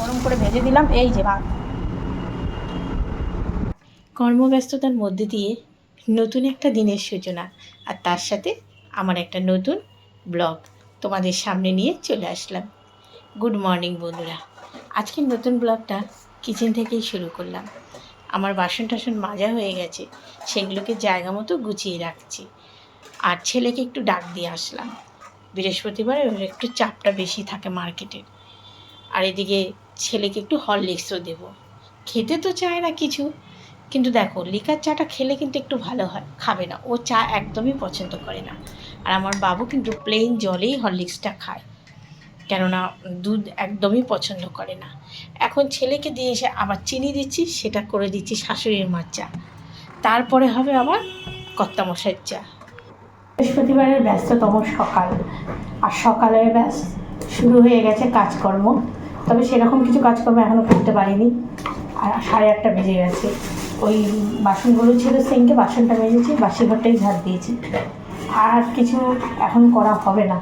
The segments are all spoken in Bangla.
গরম করে ভেজে দিলাম, এই যে ভাত। কর্মব্যস্ততার মধ্যে দিয়ে নতুন একটা দিনের সূচনা, আর তার সাথে আমার একটা নতুন ব্লগ তোমাদের সামনে নিয়ে চলে আসলাম। গুড মর্নিং বন্ধুরা। আজকের নতুন ব্লগটা কিচেন থেকেই শুরু করলাম। আমার বাসন টাসন মাজা হয়ে গেছে, সেগুলোকে জায়গা মতো গুছিয়ে রাখছি। আর ছেলেকে একটু ডাক দিয়ে আসলাম। বৃহস্পতিবার একটু চাপটা বেশি থাকে মার্কেটের আর এদিকে ছেলেকে একটু হরলিক্সও দেবো। খেতে তো চায় না কিছু। কিন্তু দেখো, লিকার চাটা খেলে কিন্তু একটু ভালো হয়, খাবে না। ও চা একদমই পছন্দ করে না। আর আমার বাবু কিন্তু প্লেন জলেই হরলিক্সটা খায়। কেননা দুধ একদমই পছন্দ করে না। এখন ছেলেকে দিয়ে এসে আবার চিনি দিচ্ছি, সেটা করে দিচ্ছি শাশুড়ির মার চা। তারপরে হবে আবার কর্তামশাইয়ের চা। বৃহস্পতিবারের ব্যস্ততম সকাল। আর সকালে ব্যাস শুরু হয়ে গেছে কাজকর্ম। তবে সেরকম কিছু কাজকর্ম এখনও করতে পারিনি। আর সাড়ে আটটা বেজে গেছে। ওই বাসনগুলো ছিল সিঙ্কে, বাসনটা মেজেছি, বাসি ঘরটাই ঝাড় দিয়েছি। আর কিছু এখন করা হবে না।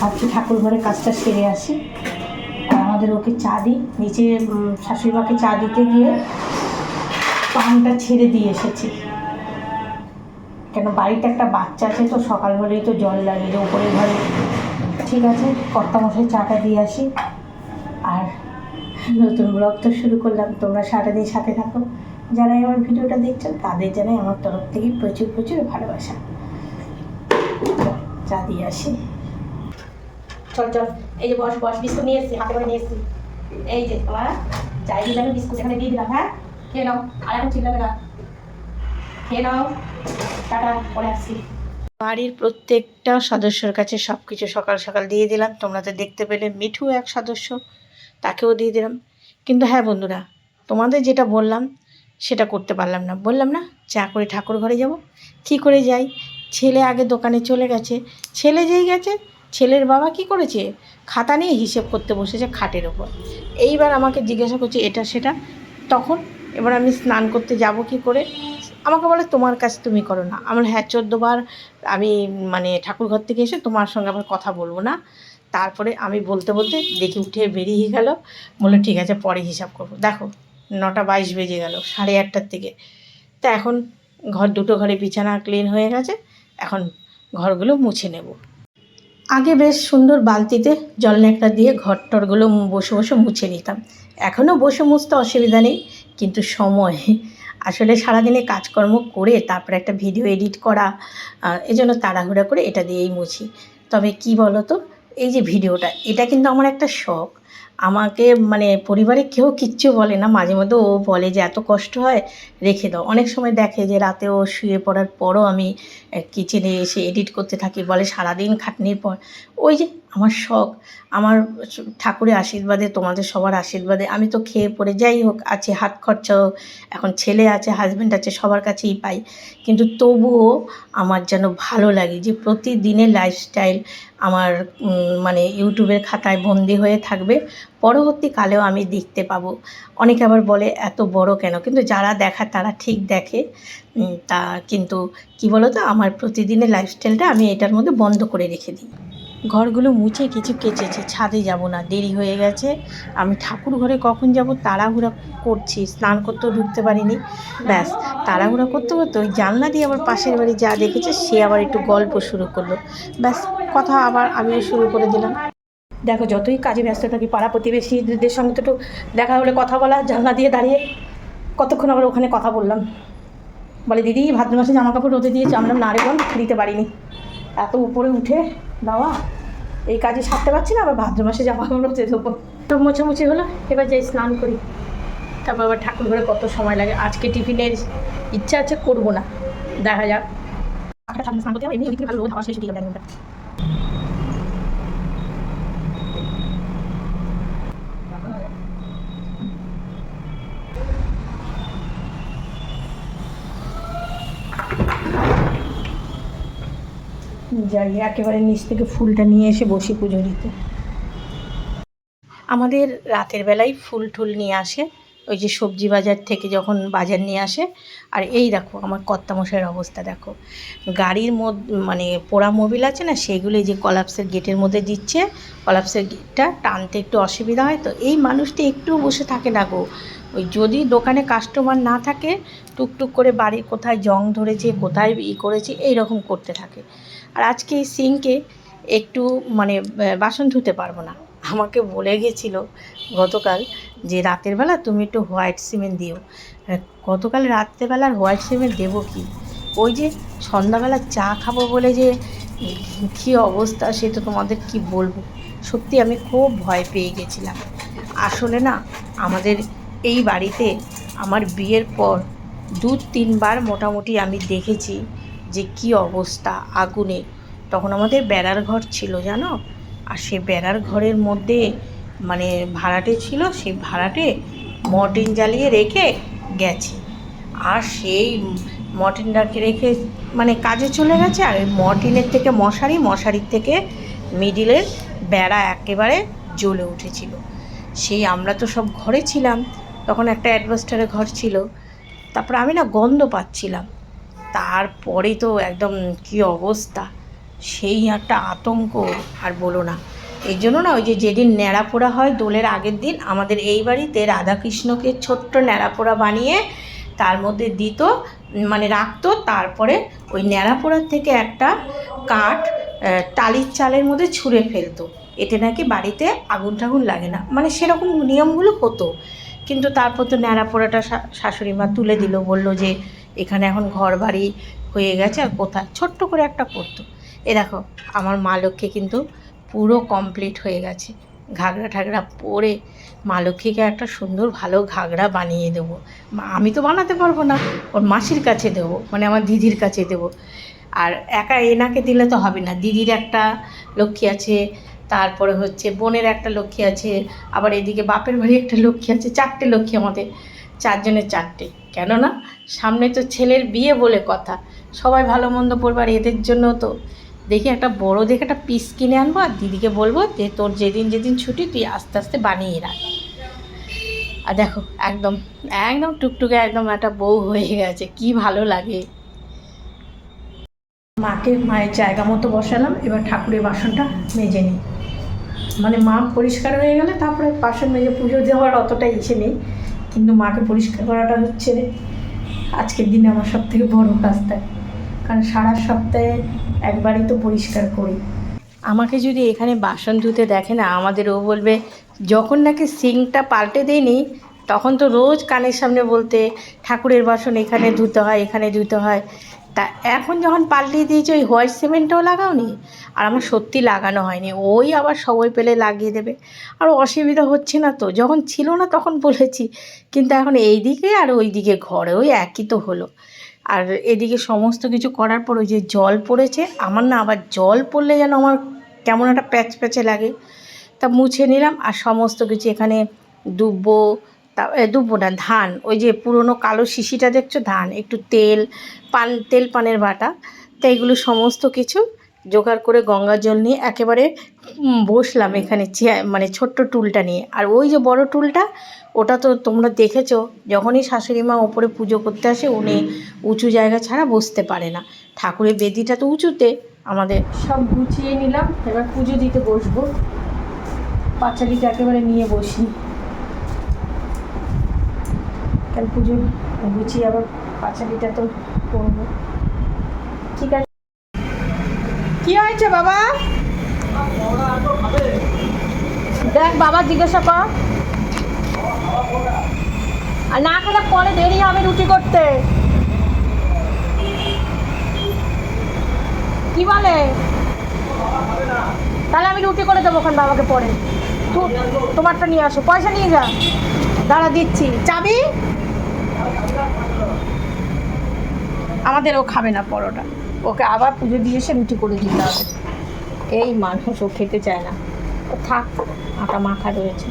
ভাবছি ঠাকুর ঘরে কাজটা সেরে আসি। আর আমাদের ওকে চা দিই। নিচে শাশুড়ি মাকে চা দিতে গিয়ে পানটা ছেড়ে দিয়ে এসেছি। কেন বাড়িতে একটা বাচ্চা আছে তো সকাল হলেই তো জল লাগে, যে উপরে ঘরে। ঠিক আছে, কর্তামশাই চাটা দিয়ে আসি। নতুন ব্লগ তো শুরু করলাম। তোমরা সারাদিন সাথে থাকো। যারাই আমার ভিডিওটা দেখছ তাদের জানাই আমার তরফ থেকে প্রচুর প্রচুর ভালোবাসা। চা দিয়ে আসি। চল চল। এই যে বস বস, বিস্কুট নিয়ে এসছি, হাতে করে নিয়ে এসছি। এই যে, তোমার চাই দিলাম বিস্কুট এখানে দিয়ে দিলাম হ্যাঁ? খেয়ে নাও। আর এখন চিল্লাবে না। খেয়ে নাও। টাটা, পরে আসছি। বাড়ির প্রত্যেকটা সদস্যর কাছে সব কিছু সকাল সকাল দিয়ে দিলাম। তোমরা তো দেখতে পেলে মিঠু এক সদস্য। তাকেও দিয়ে দিলাম। কিন্তু হ্যাঁ বন্ধুরা, তোমাদের যেটা বললাম, সেটা করতে পারলাম না। বললাম না চা করে ঠাকুর ঘরে যাব, কী করে যাই? ছেলে আগে দোকানে চলে গেছে। ছেলে যেই গেছে, ছেলের বাবা কি করেছে? খাতা নিয়ে হিসেব করতে বসেছে খাটের ওপর। এইবার আমাকে জিজ্ঞাসা করছে, এটা সেটা? তখন এবার আমি স্নান করতে যাব কি করে? আমাকে বলে, তোমার কাজ তুমি করো না। আমার হ্যাঁ চোদ্দোবার আমি মানে ঠাকুরঘর থেকে এসে তোমার সঙ্গে আবার কথা বলব না। তারপরে আমি বলতে বলতে দেখি উঠে বেরিয়ে গেল। বলল, ঠিক আছে, পরে হিসাব করব। দেখো, নটা বাইশ বেজে গেল, সাড়ে আটটার থেকে। তা এখন ঘর দুটো ঘরে বিছানা ক্লিন হয়ে গেছে, এখন ঘরগুলো মুছে নেব। আগে বেশ সুন্দর বালতিতে জল ন্যাকড়া দিয়ে ঘর টরগুলো বসে বসে মুছে নিতাম। এখনও বসে মুছতে অসুবিধা নেই, কিন্তু সময়। আসলে সারাদিনে কাজকর্ম করে তারপরে একটা ভিডিও এডিট করা এজন্য তাড়াহুড়া করে এটা দিয়েই মুছি। তবে কি বলো তো এই যে ভিডিওটা, এটা কিন্তু আমার একটা শখ। আমাকে মানে পরিবারে কেউ কিচ্ছু বলে না, মাঝে মধ্যে ও বলে যে, এত কষ্ট হয়, রেখে দাও। অনেক সময় দেখে যে, রাতে ও শুয়ে পড়ার পরও আমি কিচেনে এসে এডিট করতে থাকি, বলে সারাদিন খাটনির পর। ওই যে আমার শখ, আমার ঠাকুরের আশীর্বাদে, তোমাদের সবার আশীর্বাদে। আমি তো খেয়ে পড়ে, যাই হোক, আছে, হাত খরচাও এখন ছেলে আছে হাজব্যান্ড আছে, সবার কাছেই পাই। কিন্তু তবুও আমার যেন ভালো লাগে যে প্রতিদিনের লাইফস্টাইল আমার মানে ইউটিউবের খাতায় বন্দি হয়ে থাকবে। পরবর্তীকালেও আমি দেখতে পাবো। অনেকে আবার বলে, এত বড় কেন? কিন্তু যারা দেখার তারা ঠিক দেখে। তা কিন্তু কি বলো তো আমার প্রতিদিনের লাইফস্টাইলটা আমি এটার মধ্যে বন্ধ করে রেখে দিই। ঘরগুলো মুছে কিছু কেচেছে, ছাদে যাব না, দেরি হয়ে গেছে। আমি ঠাকুর ঘরে কখন যাব তাড়াহুড়া করছি, স্নান করতেও ঢুকতে পারিনি। ব্যাস, তাড়াহুড়া করতে করতে ওই জানলা দিয়ে আবার পাশের বাড়ি যা দেখেছে, সে আবার একটু গল্প শুরু করল। ব্যাস, কথা আবার আমিও শুরু করে দিলাম। দেখো, যতই কাজে ব্যস্ত থাকি, পাড়া প্রতিবেশীদের সঙ্গে তো একটু দেখা হলে কথা বলা, জানলা দিয়ে দাঁড়িয়ে কতক্ষণ আবার ওখানে কথা বললাম। বলে, দিদি ভাদ্র মাসে জামা কাপড় রোদে দিয়েছে? আমরা না বোন, দিতে পারিনি। এত উপরে উঠে দাওয়া এই কাজে সারতে পারছি না আবার ভাদ্র মাসে জামা কাপড় যে দেবো তো মোছামুছি হলো এবার যাই স্নান করি তারপর আবার ঠাকুর ঘরে কত সময় লাগে আজকে টিফিনের ইচ্ছা আছে করব না দেখা যাক স্নান ভালো যাই, একেবারে নিচ থেকে ফুলটা নিয়ে এসে বসি পুজো দিতে আমাদের রাতের বেলায় ফুল টুল নিয়ে আসে, ওই যে সবজি বাজার থেকে যখন বাজার নিয়ে আসে, আর এই দেখো আমার কর্তামশাইয়ের অবস্থা, দেখো। গাড়ির মধ্যে মানে পোড়া মোবিল আছে না সেগুলো যে কলাপসের গেটের মধ্যে দিচ্ছে, কলাপসের গেটটা টানতে একটু অসুবিধা হয়, তো এই মানুষটি একটু বসে থাকে না গো। ওই যদি দোকানে কাস্টমার না থাকে, টুকটুক করে বাড়ির কোথায় জং ধরেছে, কোথায় ই করেছে এই রকম করতে থাকে। আর আজকে এই সিঙ্কে একটু মানে বাসন ধুতে পারব না। আমাকে বলে গেছিল গতকাল যে, রাতের বেলা তুমি একটু হোয়াইট সিমেন্ট দিও। গতকাল রাত্রেবেলার হোয়াইট সিমেন্ট দেবো কি? ওই যে, সন্ধ্যাবেলা চা খাব বলে যে, কী অবস্থা সে তো তোমাদের কি বলব? সত্যি আমি খুব ভয় পেয়ে গেছিলাম। আসলে না, আমাদের এই বাড়িতে আমার বিয়ের পর দু তিনবার মোটামুটি আমি দেখেছি যে কি অবস্থা আগুনে। তখন আমাদের বেড়ার ঘর ছিল, জানো? আর সে বেড়ার ঘরের মধ্যে মানে ভাড়াটে ছিল, সেই ভাড়াটে মর্টিন জ্বালিয়ে রেখে গেছে। আর সেই মর্টিনটাকে রেখে মানে কাজে চলে গেছে, আর ওই মর্টিনের থেকে মশারি, মশারির থেকে মিডিলের বেড়া একেবারে জ্বলে উঠেছিল। সেই আমরা তো সব ঘরে ছিলাম, তখন একটা অ্যাডভেস্টারের ঘর ছিল। তারপর আমি না গন্ধ পাচ্ছিলাম। তারপরে তো একদম কি অবস্থা? সেই একটা আতঙ্ক, আর বলো না। এই জন্য না ওই যে যেদিন ন্যাড়া পোড়া হয় দোলের আগের দিন, আমাদের এই বাড়িতে রাধাকৃষ্ণকে ছোট্ট ন্যাড়া পোড়া বানিয়ে তার মধ্যে দিত মানে রাখতো। তারপরে ওই ন্যাড়া পোড়ার থেকে একটা কাঠ টালির চালের মধ্যে ছুঁড়ে ফেলতো। এতে নাকি বাড়িতে আগুন টাগুন লাগে না। মানে সেরকম নিয়মগুলো হতো। কিন্তু তারপর তো ন্যাড়া পোড়াটা শা- শাশুড়ি মা তুলে দিল, বলল যে এখানে এখন ঘর বাড়ি হয়ে গেছে আর কোথায়? ছোট্ট করে একটা করতো। এ দেখো, আমার মা লক্ষ্মী কিন্তু পুরো কমপ্লিট হয়ে গেছে। ঘাগরা ঠাগরা পরে মা লক্ষ্মীকে একটা সুন্দর ভালো ঘাগরা বানিয়ে দেবো। আমি তো বানাতে পারব না, ওর মাসির কাছে দেবো মানে আমার দিদির কাছে দেবো। আর একা এনাকে দিলে তো হবে না, দিদির একটা লক্ষ্মী আছে, তারপরে হচ্ছে বোনের একটা লক্ষ্মী আছে, আবার এদিকে বাপের বাড়ি একটা লক্ষ্মী আছে, চারটে লক্ষ্মী আমাদের। চারজনের চারটে। কেননা, সামনে তো ছেলের বিয়ে বলে কথা। সবাই ভালো মন্দ পড়বার এদের জন্য তো। দেখি একটা বড় দেখে একটা পিস কিনে আনব আর দিদিকে বলব যে, তোর যেদিন যেদিন ছুটি, তুই আস্তে আস্তে বানিয়ে রাখ। আর দেখো, একদম একদম টুকটুকে একদম একটা বউ হয়ে গেছে। কি ভালো লাগে। মাকে মায়ের জায়গা মতো বসালাম, এবার ঠাকুরের বাসনটা মেজে নিই। মানে মা পরিষ্কার হয়ে গেলে তারপরে বাসন মেজে পুজো দেওয়ার অতটা ইচ্ছে নেই। কিন্তু মাকে পরিষ্কার করাটা হচ্ছে আজকের দিনে আমার সব থেকে বড় কাজ কারণ সারা সপ্তাহে একবারই তো পরিষ্কার করি। আমাকে যদি এখানে বাসন ধুতে দেখে না, আমাদের ও বলবে, যখন নাকি সিঙ্কটা পাল্টে দেয়নি, তখন তো রোজ কানের সামনে বলতে, ঠাকুরের বাসন এখানে ধুতে হয়, এখানে ধুতে হয়। তা এখন যখন পাল্টিয়ে দিয়েছি, ওই হোয়াইট সিমেন্টটাও লাগাওনি? আর আমার সত্যি লাগানো হয়নি। ওই আবার সময় পেলে লাগিয়ে দেবে। আর অসুবিধা হচ্ছে না তো। যখন ছিল না তখন বলেছি, কিন্তু এখন এই দিকে আর ওই দিকে ঘরে ওই একই তো হলো। আর এদিকে সমস্ত কিছু করার পর ওই যে জল পড়েছে, আমার না আবার জল পড়লে যেন আমার কেমন একটা প্যাচ প্যাচে লাগে। তা মুছে নিলাম, আর সমস্ত কিছু এখানে দুব্বো তা দুব্বো না, ধান। ওই যে পুরনো কালো শিশিটা দেখছ? ধান। একটু তেল, পান, তেল পানের বাটা। তো, এগুলো সমস্ত কিছু জোগাড় করে গঙ্গা জল নিয়ে একেবারে বসলাম এখানে চেয়ার মানে ছোট্ট টুলটা নিয়ে। আর ওই যে বড় টুলটা, ওটা তো তোমরা দেখেছ, যখনই শাশুড়ি মা ওপরে পুজো করতে আসে, উনি উঁচু জায়গা ছাড়া বসতে পারে না। ঠাকুরের বেদিটা তো উঁচুতে, আমাদের সব গুছিয়ে নিলাম। এবার পুজো দিতে বসবো। পাঁচালিটা একেবারে নিয়ে বসি। কাল পুজো গুছিয়ে আবার পাঁচালিটা তো করব ঠিক আছে। কি হয়েছে বাবা? দেখ বাবা, জিজ্ঞাসা কর। আর না খেলে পরে দেরি হবে রুটি করতে। কি বলে? তাহলে আমি রুটি করে দেবো ওখানে বাবাকে পরে। তোমারটা নিয়ে আসো। পয়সা নিয়ে যা। দাঁড়া দিচ্ছি। চাবি? আমাদের ও খাবে না পরোটা। ওকে আবার পুজো দিয়ে এসে রুটি করে দিতে হবে। এই মানুষ, ও খেতে চায় না। ও থাক, আটা মাখা রয়েছে।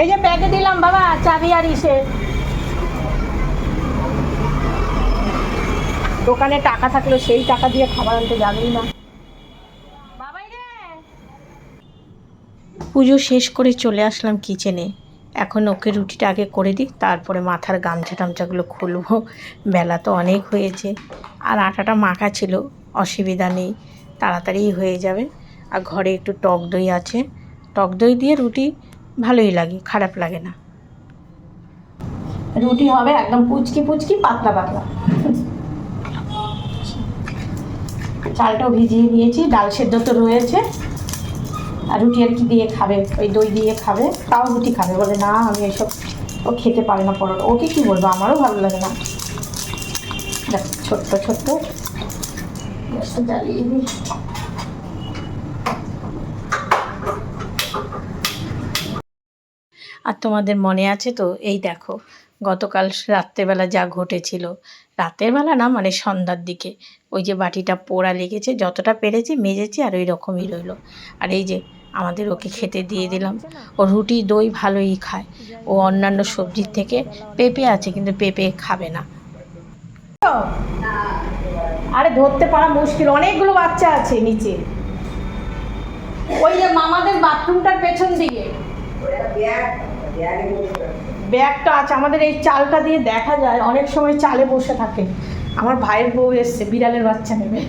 এই যে ব্যাগে দিলাম বাবা চাবি আর ইসে। দোকানে টাকা থাকলেও সেই টাকা দিয়ে খাবার আনতে যাবেই না। পুজো শেষ করে চলে আসলাম কিচেনে এখন ওকে রুটিটা আগে করে দিই, তারপরে মাথার গামছা টামছাগুলো খুলবো। বেলা তো অনেক হয়েছে। আর আটাটা মাখা ছিল, অসুবিধা নেই, তাড়াতাড়ি হয়ে যাবে। আর ঘরে একটু টক দই আছে। টক দই দিয়ে রুটি ভালোই লাগে, খারাপ লাগে না। রুটি হবে একদম পুচকি পুচকি, পাতলা পাতলা। চালটাও ভিজিয়ে দিয়েছি ডাল সেদ্ধ তো রয়েছে। আর রুটি আর কি দিয়ে খাবে? ওই দই দিয়ে খাবে? তাও রুটি খাবে। বলে, না, আমি এসব ও খেতে পারে না পরোটা। ওকে কি বলব? আমারও ভালো লাগে না। ছোট্ট ছোট্ট। আর তোমাদের মনে আছে তো? এই দেখো, গতকাল রাত্রেবেলা যা ঘটেছিল। রাতের বেলা না মানে সন্ধ্যার দিকে ওই যে বাটিটা পোড়া লেগেছে, যতটা পেরেছি মেজেছি আর ওই রকমই রইল। আর এই যে আমাদের ওকে খেতে দিয়ে দিলাম, ও রুটি, দই ভালোই খায়। ও অন্যান্য সবজির থেকে পেঁপে আছে, কিন্তু পেঁপে খাবে না। আরে ধরতে পারা মুশকিল, অনেকগুলো বাচ্চা আছে নিচে। ওই যে মামাদের বাথরুমটার পেছন দিকে। ব্যাগটা আছে, আমাদের এই চালটা দিয়ে দেখা যায়, অনেক সময় চালে বসে থাকে। আমার ভাইয়ের বউ এসছে, বিড়ালের বাচ্চা নেবে।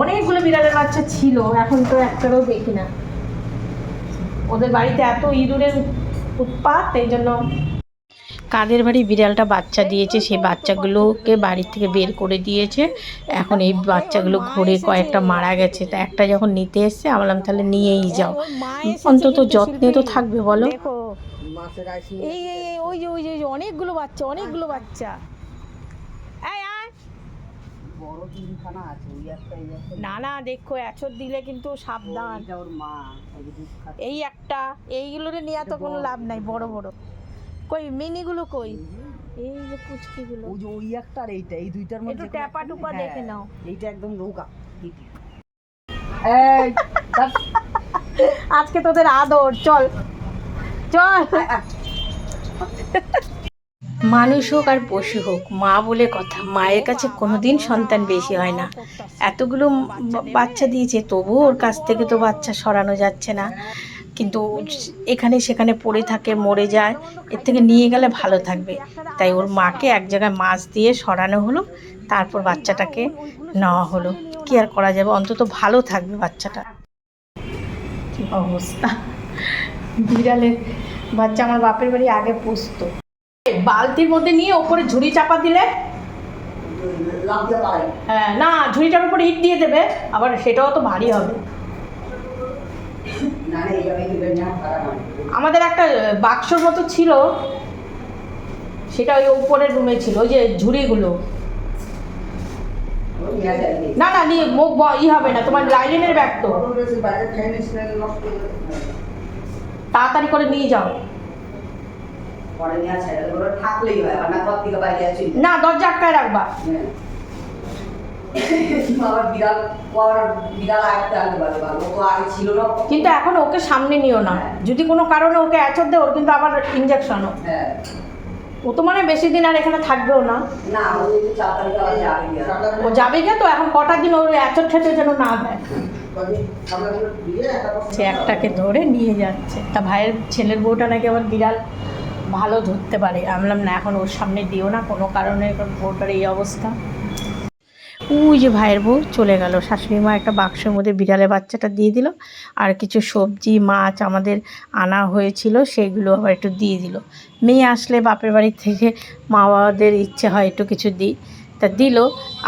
অনেকগুলো বিড়ালের বাচ্চা ছিল, এখন তো একটারও দেখি না। ওদের বাড়িতে এত ইঁদুরের উৎপাত, এই জন্য কাদের বাড়ি বিড়ালটা বাচ্চা দিয়েছে সেই বাচ্চাগুলোকে বাড়ি থেকে বের করে দিয়েছে। এখন এই বাচ্চাগুলো ঘুরে কয়েকটা মারা গেছে। তা একটা যখন নিতে এসছে আমি বললাম তাহলে নিয়েই যাও। অন্তত যত্নে তো থাকবে বলো। এই এই এই, ওই যে ওই যে ওই যে অনেকগুলো বাচ্চা অনেকগুলো বাচ্চা। এই আয়। বড় তিনখানা আছে ওই একটা এই একটা না না দেখো এচর দিলে কিন্তু সাবধান। এই একটা এইগুলোরে নেওয়া তো কোনো লাভ নাই বড় বড়। কই মিনিগুলো কই? এই যে পুচকিগুলো। ওই যে ওই একটা আর এইটা এই দুইটার মধ্যে একটু ট্যাপা টুপা হ্যাঁ, দেখে নাও। এইটা একদম নৌকা এই আজকে তোদের আদর চল। চল। মানুষ হোক আর পশু হোক মা বলে কথা মায়ের কাছে কোনোদিন সন্তান বেশি হয় না। এতগুলো বাচ্চা দিয়েছে তবুও ওর কাছ থেকে তো বাচ্চা সরানো যাচ্ছে না। কিন্তু এখানে সেখানে পড়ে থাকে মরে যায় এর থেকে নিয়ে গেলে ভালো থাকবে। তাই ওর মাকে এক জায়গায় মাছ দিয়ে সরানো হলো তারপর বাচ্চাটাকে নেওয়া হলো। কি আর করা যাবে? অন্তত ভালো থাকবে বাচ্চাটা। কি অবস্থা? বিড়ালের বাচ্চা আমার বাপের বাড়ি আগে পুষতো। বালতির মধ্যে নিয়ে ওপরে ঝুড়ি চাপা দিলে? হ্যাঁ না ঝুড়িটার উপরে ইট দিয়ে দেবে আবার সেটাও তো ভারী হবে না, না, এইভাবে দিবেন না, খারাপ হয়। আমাদের একটা বাক্সর মতো ছিল। সেটা ওই উপরের রুমে ছিল ওই যে ঝুড়িগুলো। নি। না নিয়ে মুখ ই হবে না তোমার লাইলেনের ব্যাগ তো। তাড়াতাড়ি করে নিয়ে যাও। হয়, না দরজা আটকায় রাখবা। হ্যাঁ। বিড়াল ও বিড়াল আয়ত্তে আনতে পারবে ভালো। তো আগে ছিল না। কিন্তু এখন ওকে সামনে নিও না। যদি কোনো কারণে ওকে অ্যাচর দেয় ওর কিন্তু আবার ইঞ্জেকশনও হ্যাঁ। ও তো মানে বেশি দিন আর এখানে থাকবেও না। না, ও যাবে। কে তো এখন কটা দিন ওর এচর ঠেচর যেন না দেয়। সে একটাকে ধরে নিয়ে যাচ্ছে। তা ভাইয়ের ছেলের বউটা নাকি আবার বিড়াল ভালো ধরতে পারে? আমি বললাম না এখন ওর সামনে দিও না। কোনো কারণে বউটার এই অবস্থা। ওই যে ভাইয়ের বউ চলে গেল। শাশুড়ি মা একটা বাক্সের মধ্যে বিড়ালের বাচ্চাটা দিয়ে দিল। আর কিছু সবজি, মাছ আমাদের আনা হয়েছিল, সেগুলো আবার একটু দিয়ে দিল। মেয়ে আসলে বাপের বাড়ি থেকে মা বাবাদের ইচ্ছে হয় একটু কিছু দিই। তা দিল,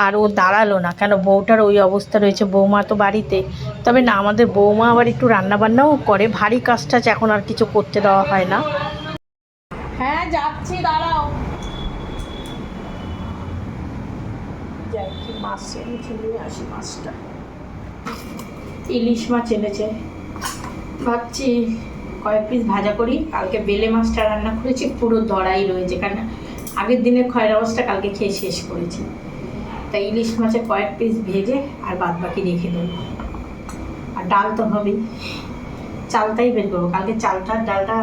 আর ও দাঁড়াল না। কেন? বউটার ওই অবস্থা রয়েছে বৌমা তো বাড়িতে। তবে না, আমাদের বৌমা আবার একটু রান্নাবান্নাও করে। ভারী কাজ টাজ এখন আর কিছু করতে দেওয়া হয় না হ্যাঁ যাচ্ছি দাঁড়াও কি মাছ আসি মাছটা ইলিশ মাছ এনেছে। ভাবছি কয়েক পিস ভাজা করি। কালকে বেলে মাছটা রান্না করেছি, পুরো দড়াই রয়েছে। কারণ আগের দিনের খয়রা মাছটা কালকে খেয়ে শেষ করেছি। তাই ইলিশ মাছে কয়েক পিস ভেজে আর বাদ বাকি রেখে দেবো। আর ডাল তো হবেই। চালটাই বের করব। কালকে চালটা, ডালটা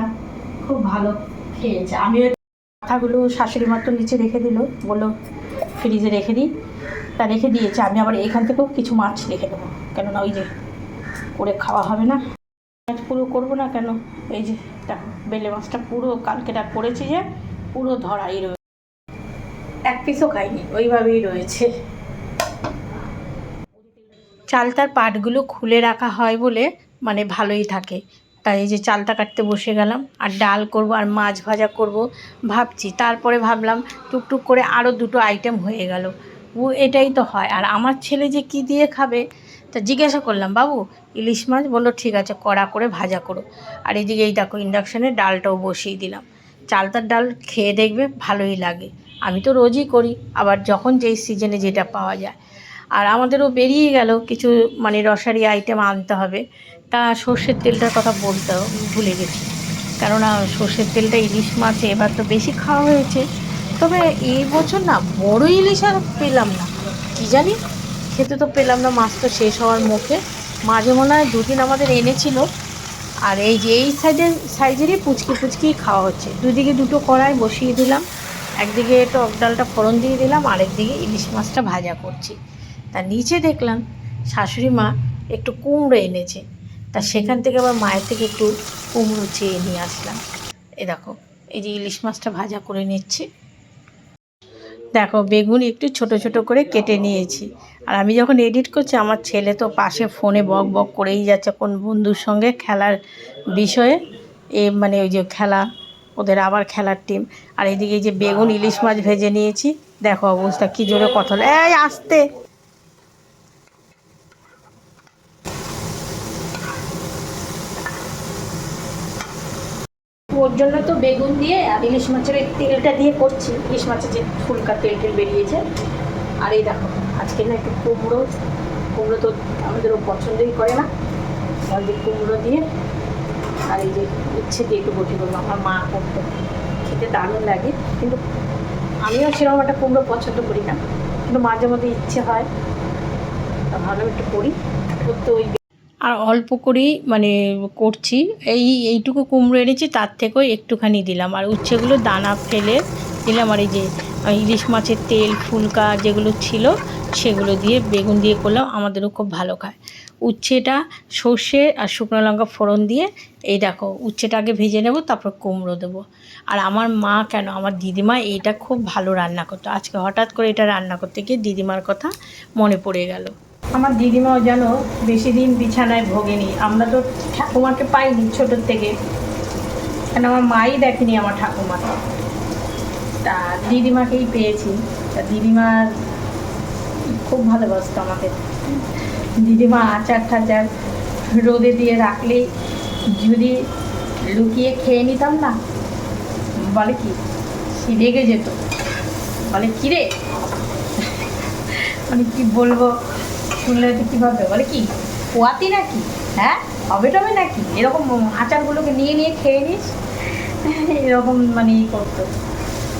খুব ভালো খেয়েছে। আমিও মাথাগুলো শাশুড়ি তো নিচে রেখে দিল। বলল, ফ্রিজে রেখে দিই। তা রেখে দিয়েছে, আমি আবার এখান থেকেও কিছু মাছ রেখে দেবো। কেননা ওই যে করে খাওয়া হবে না, মাছ পুরো করব না কেন? এই যে বেলে মাছটা পুরো কালকেটা করেছি যে, পুরো ধরাই রয়েছে এক পিসও খাইনি, ওইভাবেই রয়েছে। চালতার পাটগুলো খুলে রাখা হয় বলে মানে ভালোই থাকে। তাই এই যে চালটা কাটতে বসে গেলাম, আর ডাল করব, আর মাছ ভাজা করব ভাবছি। তারপরে ভাবলাম টুকটুক করে আরও দুটো আইটেম হয়ে গেল। ও এটাই তো হয়। আর আমার ছেলে যে কি দিয়ে খাবে, তা জিজ্ঞাসা করলাম, বাবু, ইলিশ মাছ? বলল, ঠিক আছে, কড়া করে ভাজা করো। আর এদিকে এই দেখো ইন্ডাকশানে ডালটাও বসিয়ে দিলাম। চালতার ডাল খেয়ে দেখবে ভালোই লাগে। আমি তো রোজই করি, আবার যখন যেই সিজনে যেটা পাওয়া যায়। আর আমাদেরও বেরিয়ে গেল কিছু মানে রসারি আইটেম আনতে হবে। তা সর্ষের তেলটার কথা বলতেও ভুলে গেছি। কেননা সর্ষের তেলটা ইলিশ মাছে এবার তো বেশি খাওয়া হয়েছে। তবে এই বছর না বড় ইলিশ আর পেলাম না। কি জানি? খেতে তো পেলাম না, মাছ তো শেষ হওয়ার মুখে। মাঝে মনে হয় দুদিন আমাদের এনেছিল। আর এই যে এই সাইডের সাইজেরই পুচকি পুচকি খাওয়া হচ্ছে। দুদিকে দুটো কড়াই বসিয়ে দিলাম। একদিকে টক ডালটা ফোড়ন দিয়ে দিলাম, আরেকদিকে ইলিশ মাছটা ভাজা করছি। তা নিচে দেখলাম শাশুড়ি মা একটু কুমড়ো এনেছে। তা সেখান থেকে আবার মায়ের থেকে একটু কুমড়ো চেয়ে নিয়ে আসলাম। এ দেখো, এই যে ইলিশ মাছটা ভাজা করে নিচ্ছি। দেখো, বেগুন একটু ছোট ছোট করে কেটে নিয়েছি। আর আমি যখন এডিট করছি, আমার ছেলে তো পাশে ফোনে বক বক করেই যাচ্ছে, কোন বন্ধুর সঙ্গে খেলার বিষয়ে। এ মানে ওই যে খেলা, ওদের আবার খেলার টিম আর এদিকে যে বেগুন ইলিশ মাছ ভেজে নিয়েছি, দেখো অবস্থা, কি জোরে কথা এই, আসতে। ওর জন্য তো বেগুন দিয়ে আর ইলিশ মাছের তেলটা দিয়ে করছি। ইলিশ মাছের যে ফুলকা তেল টেল বেরিয়েছে। আর এই দেখো, আজকে না একটু কুমড়ো। কুমড়ো তো আমাদের ও পছন্দই করে না। আর যে কুমড়ো দিয়ে আর এই যে ইচ্ছে দিয়ে একটু বটি করব। আমার মা করতো। খেতে দারুণ লাগে। কিন্তু আমিও সেরকম একটা কুমড়ো পছন্দ করি না। কিন্তু মাঝে মধ্যে ইচ্ছে হয়। তা ভাবলাম একটু করি। করতে ওই আর অল্প করেই মানে করছি। এই, এইটুকু কুমড়ো এনেছি, তার থেকেও একটুখানি দিলাম। আর উচ্ছেগুলো দানা ফেলে দিলাম, আর এই যে ইলিশ মাছের তেল, ফুলকা যেগুলো ছিল, সেগুলো দিয়ে বেগুন দিয়ে করলাম, আমাদেরও খুব ভালো খায়। উচ্ছেটা সর্ষে আর শুকনো লঙ্কা ফোড়ন দিয়ে, এই দেখো, উচ্ছেটা আগে ভেজে নেব, তারপর কুমড়ো দেবো। আর আমার মা কেন, আমার দিদিমা এইটা খুব ভালো রান্না করতো। আজকে হঠাৎ করে এটা রান্না করতে গিয়ে দিদিমার কথা মনে পড়ে গেল। আমার দিদিমাও যেন বেশি দিন বিছানায় ভোগেনি। আমরা তো ঠাকুমাকে পাইনি ছোটোর থেকে। কেন আমার মাই দেখেনি আমার ঠাকুমাকে তা দিদিমাকেই পেয়েছি। তা দিদিমার খুব ভালোবাসতো আমাকে। দিদিমা আচার টাচার রোদে দিয়ে রাখলেই যদি লুকিয়ে খেয়ে নিতাম না, বলে কি রেগে যেত। বলে, কিরে? মানে কি বলব? শুনলে তো কী ভাববে? বলে কি পোয়াতি নাকি? হ্যাঁ? হবে টবে নাকি? এরকম আচারগুলোকে নিয়ে নিয়ে খেয়ে নিস। এরকম মানে ই করতো।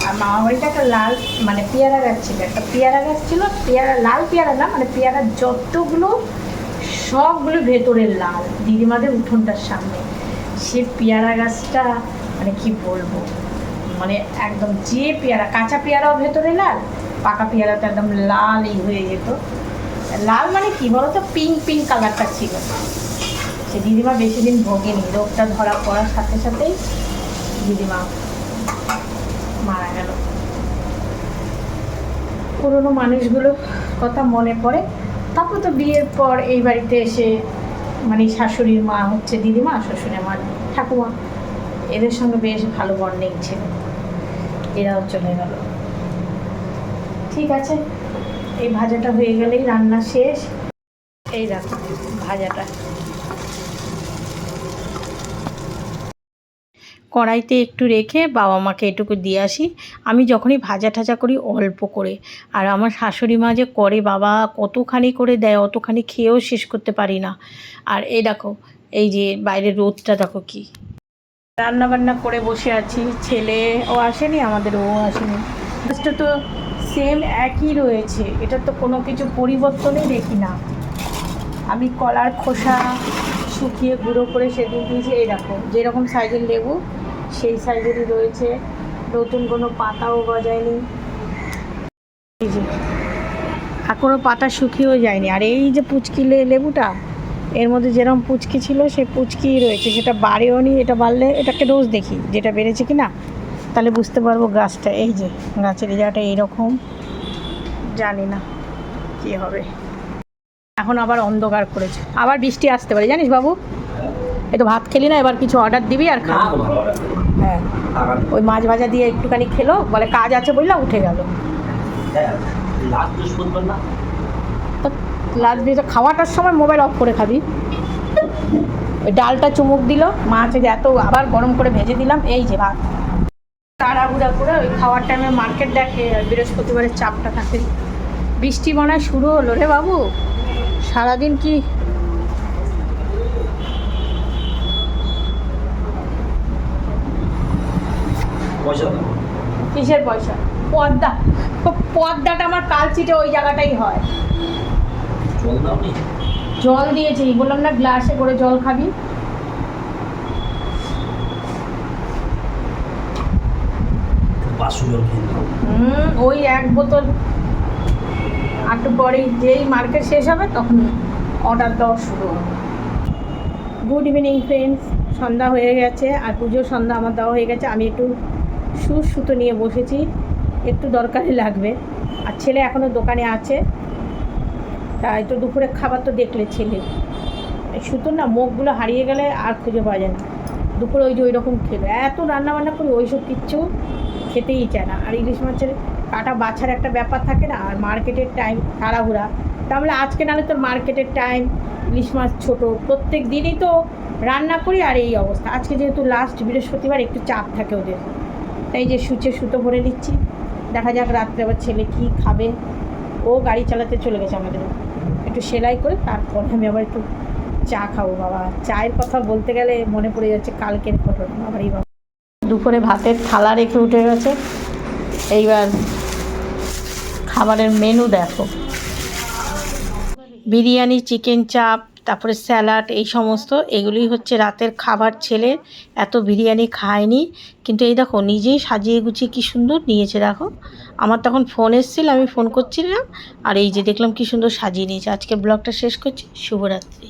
আর মামা বাড়িতে একটা লাল মানে পেয়ারা গাছ ছিল। একটা পেয়ারা গাছ ছিল, পেয়ারা, লাল পেয়ারা না মানে পেয়ারা যতগুলো, সবগুলো ভেতরের লাল। দিদিমাদের উঠোনটার সামনে। সে পেয়ারা গাছটা মানে কি বলব? মানে একদম যে পেয়ারা, কাঁচা পেয়ারাও ভেতরে লাল, পাকা পেয়ারা তো একদম লালই হয়ে যেত। লাল মানে কি বলতো? পিঙ্ক পিঙ্ক কালারটা ছিল। সে দিদিমা বেশি দিন ভোগেনি। রোগটা ধরা পড়ার সাথে সাথেই দিদিমা মারা গেল। পুরোনো মানুষগুলো কথা মনে পড়ে। তারপর তো বিয়ের পর এই বাড়িতে এসে মানে শাশুড়ির মা হচ্ছে দিদিমা, শ্বশুরের মা, ঠাকুমা। এদের সঙ্গে বেশ ভালো বন্ডিং ছিল। এরাও চলে গেল। ঠিক আছে। এই ভাজাটা হয়ে গেলেই রান্না শেষ। এই দেখো ভাজাটা। কড়াইতে একটু রেখে বাবা মাকে এটুকু দিয়ে আসি। আমি যখনই ভাজা ঠাজা করি অল্প করে। আর আমার শাশুড়ি মা যে করে বাবা, কতখানি করে দেয়, অতখানি খেয়েও শেষ করতে পারি না। আর এই দেখো, এই যে বাইরের রোদটা দেখো কি। রান্না বান্না করে বসে আছি। ছেলে ও আসেনি, আমাদের ও আসেনি। তো সেম একই রয়েছে। এটা তো কোনো কিছু পরিবর্তনই দেখি না। আমি কলার খোসা শুকিয়ে গুঁড়ো করে সেদিন দিয়েছি, এই দেখো, যেরকম সাইজের লেবু, সেই সাইজেরই রয়েছে। নতুন কোনো পাতাও গজায়নি। যে এখনও পাতা শুকিয়েও যায়নি। আর এই যে পুচকিলে লেবুটা, এর মধ্যে যেরকম পুচকি ছিল সে পুচকি রয়েছে। সেটা বাড়েও নি, এটা বাড়লে এটাকে রোজ দেখি, যেটা বেড়েছে কি না তাহলে বুঝতে পারব গাছটা এই যে গাছের জায়গাটা এইরকম। জানি না কি হবে। এখন আবার অন্ধকার করেছে। আবার বৃষ্টি আসতে পারে জানিস বাবু? এই তো ভাত খেলি না এবার কিছু অর্ডার দিবি আর খা। হ্যাঁ ওই মাছ ভাজা দিয়ে একটুখানি খেলো বলে কাজ আছে বললা উঠে গেল। লাস্ট বৃহস্পতিবার লাস্ট দিয়ে খাওয়াটার সময় মোবাইল অফ করে খাবি। ওই ডালটা চুমুক দিল মাছ এত আবার গরম করে ভেজে দিলাম এই যে ভাত। তাড়াহুড়া করে ওই খাওয়ার টাইমে মার্কেট দেখে আর বৃহস্পতিবারের চাপটা থাকে। বৃষ্টি মনে হয় শুরু হলো রে বাবু। সারাদিন কি কিসের পয়সা? পদ্মা। পদ্মাটা আমার কালচিটে ওই জায়গাটাই হয়। জল দিয়েছি। বললাম না গ্লাসে করে জল খাবি। হুম, ওই এক বোতল। একটু পরেই যেই মার্কেট শেষ হবে, তখন অর্ডার দেওয়া শুরু হবে। গুড ইভিনিং ফ্রেন্ডস সন্ধ্যা হয়ে গেছে, আর পুজোর সন্ধ্যা আমার দেওয়া হয়ে গেছে। আমি একটু সুর সুতো নিয়ে বসেছি, একটু দরকারি লাগবে। আর ছেলে এখনও দোকানে আছে, তাই তো দুপুরে খাবার তো দেখলে ছেলে। সুতোর না মুখগুলো হারিয়ে গেলে আর খুঁজে পাওয়া যায় না। দুপুরে ওই যে ওই রকম খেলো। এত রান্না বান্না করি, ওইসব কিচ্ছু খেতেই চায় না। আর ইলিশ মাছের কাটা বাছার একটা ব্যাপার থাকে না, আর মার্কেটের টাইম তাড়াহুড়া। তাহলে আজকে নাহলে তোর মার্কেটের টাইম ইলিশ মাছ ছোটো। প্রত্যেক দিনই তো রান্না করি আর এই অবস্থা। আজকে যেহেতু লাস্ট বৃহস্পতিবার, একটু চাপ থাকে ওদের। তাই যে সুচে সুতো ভরে নিচ্ছি। দেখা যাক রাত্রে আবার ছেলে কী খাবে। ও গাড়ি চালাতে চলে গেছে আমাদের। একটু সেলাই করে তারপর আমি আবার একটু চা খাব, বাবা। চায়ের কথা বলতে গেলে মনে পড়ে যাচ্ছে কালকের ঘটনা। বাবা এই বাবা দুপুরে ভাতের থালা রেখে উঠে গেছে। এইবার খাবারের মেনু দেখো। বিরিয়ানি চিকেন চাপ তারপরে স্যালাড এই সমস্ত। এগুলি হচ্ছে রাতের খাবার। ছেলে এত বিরিয়ানি খায়নি। কিন্তু এই দেখো, নিজেই সাজিয়ে গুছিয়ে কি সুন্দর নিয়েছে দেখো। আমার তখন ফোন এসেছিল, আমি ফোন করছিলাম। আর এই যে দেখলাম কি সুন্দর সাজিয়ে নিয়েছে। আজকে ব্লগটা শেষ করছি। শুভরাত্রি।